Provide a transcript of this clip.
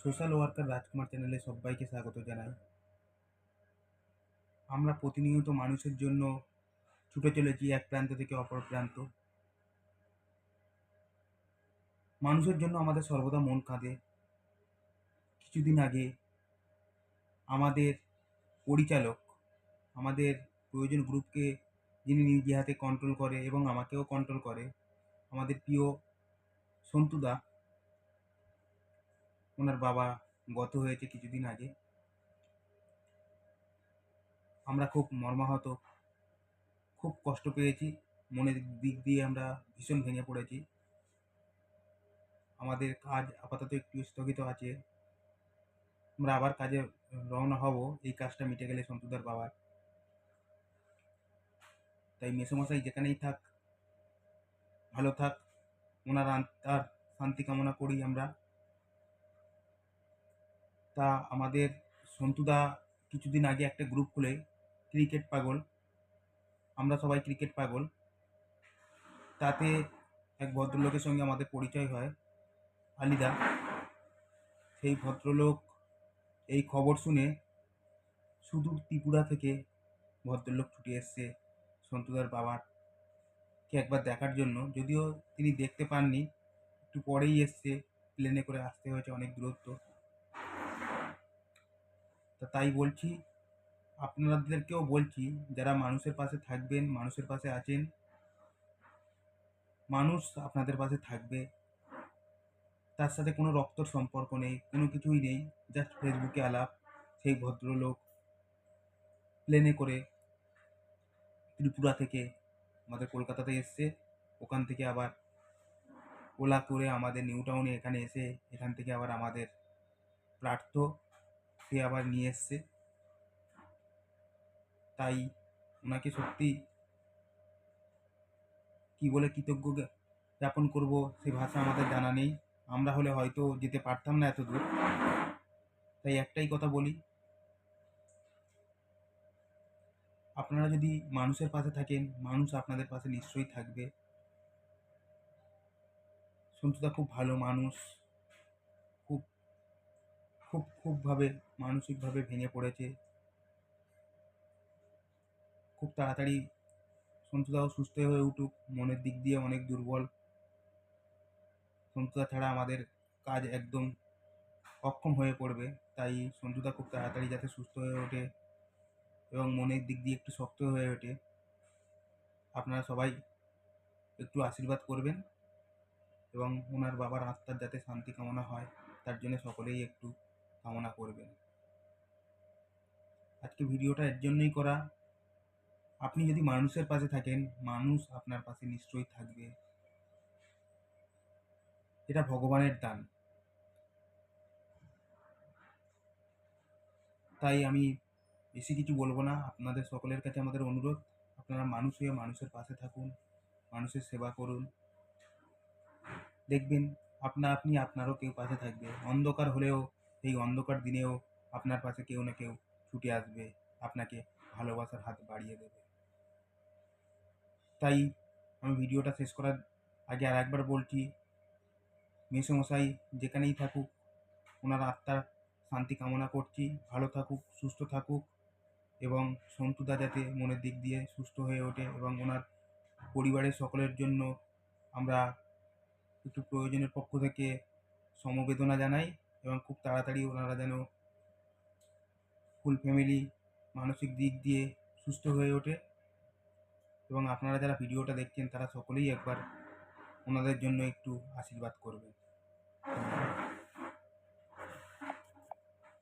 Social worker রাজকুমার চ্যানেলে সবাইকে স্বাগত জানাই। আমরা প্রতিনিয়ত মানুষের জন্য ছুটে চলেছি এক প্রান্ত থেকে অপর প্রান্ত। মানুষের জন্য আমাদের সর্বদা মন কাঁদে। কিছুদিন আগে আমাদের পরিচালক, আমাদের প্রয়োজন গ্রুপকে যিনি নিজে হাতে কন্ট্রোল করে এবং আমাকেও কন্ট্রোল করে, আমাদের প্রিয় সন্তুদা ওনার বাবা গত হয়েছে কিছুদিন আগে। আমরা খুব মর্মাহত, খুব কষ্ট পেয়েছি, মনের দিক দিয়ে আমরা ভীষণ ভেঙে পড়েছি। আমাদের কাজ আপাতত একটু স্থগিত আছে। আমরা আবার কাজে রওনা হব, এই কাজটা মিটে গেলে সন্তুদার বাবার। তাই মেসোমশাই যেখানেই থাক, ভালো থাক। ওনার আত্মার শান্তি কামনা করি আমরা। তা আমাদের সন্তুদা কিছুদিন আগে একটা গ্রুপ খুলে ক্রিকেট পাগল। আমরা সবাই ক্রিকেট পাগল। তাতে এক ভদ্রলোকের সঙ্গে আমাদের পরিচয় হয়, আলিদা। সেই ভদ্রলোক এই খবর শুনে সুদূর ত্রিপুরা থেকে ভদ্রলোক ছুটে এসছে সন্তুদার বাবার কে একবার দেখার জন্য। যদিও তিনি দেখতে পাননি, একটু পরেই এসছে। প্লেনে করে আসতে হয়েছে অনেক দূরত্ব। তা তাই বলছি, আপনাদেরকেও বলছি, যারা মানুষের পাশে থাকবেন, মানুষের পাশে আছেন, মানুষ আপনাদের পাশে থাকবে। তার সাথে কোনো রক্তর সম্পর্ক নেই, কোনো কিছুই নেই জাস্ট ফেসবুকে আলাপ, সেই ভদ্রলোক প্লেনে করে ত্রিপুরা থেকে আমাদের কলকাতাতে এসছে, ওখান থেকে আবার ওলা করে আমাদের নিউ টাউনে এখানে এসে এখান থেকে আবার আমাদের প্রার্থ সে আবার নিয়ে এসছে। তাই ওনাকে সত্যি কি বলে কৃতজ্ঞ জ্ঞা- জ্ঞাপন করব সে ভাষা আমাদের জানা নেই। আমরা হলে হয়তো যেতে পারতাম না এত দূর তাই একটাই কথা বলি, আপনারা যদি মানুষের পাশে থাকেন, মানুষ আপনাদের পাশে নিশ্চয়ই থাকবে। সন্তুদা খুব ভালো মানুষ। খুব, খুবভাবে, মানসিকভাবে ভেঙে পড়েছে। খুব তাড়াতাড়ি সন্তুদাও সুস্থ হয়ে উঠুক, মনের দিক দিয়ে অনেক দুর্বল। সন্তুদা ছাড়া আমাদের কাজ একদম অক্ষম হয়ে পড়বে, তাই সন্তুদা খুব তাড়াতাড়ি যাতে সুস্থ হয়ে ওঠে এবং মনের দিক দিয়ে একটু শক্ত হয়ে ওঠে। আপনারা সবাই একটু আশীর্বাদ করবেন এবং ওনার বাবার আত্মার যাতে শান্তি কামনা হয়, তার জন্য সকলেই একটু কামনা করবেন। আজকে ভিডিওটা এর জন্যই করা। আপনি যদি মানুষের পাশে থাকেন, মানুষ আপনার পাশে নিশ্চয়ই থাকবে। এটা ভগবানের দান। তাই আমি বেশি কিছু বলব না। আপনাদের সকলের কাছে আমাদের অনুরোধ, আপনারা মানুষ হয়ে মানুষের পাশে থাকুন, মানুষের সেবা করুন। দেখবেন, আপনা আপনি আপনারও কেউ পাশে থাকবে। অন্ধকার হলেও এই অন্ধকার দিনেও আপনার পাশে কেউ না কেউ ছুটে আসবে, আপনাকে ভালোবাসার হাত বাড়িয়ে দেবে। তাই আমি ভিডিওটা শেষ করার আগে আর একবার বলছি, মেসোমশাই যেখানেই থাকুক, ওনার আত্মার শান্তি কামনা করছি। ভালো থাকুক, সুস্থ থাকুক এবং সন্তুদা যাতে মনের দিক দিয়ে সুস্থ হয়ে ওঠে এবং ওনার পরিবারের সকলের জন্য আমরা একটু প্রয়োজনের পক্ষ থেকে সমবেদনা জানাই। এবং খুব তাড়াতাড়ি ওনারা যেন ফুল ফ্যামিলি মানসিক দিক দিয়ে সুস্থ হয়ে ওঠে। এবং আপনারা যারা ভিডিওটা দেখছেন, তারা সকলেই একবার ওনাদের জন্য একটু আশীর্বাদ করবেন।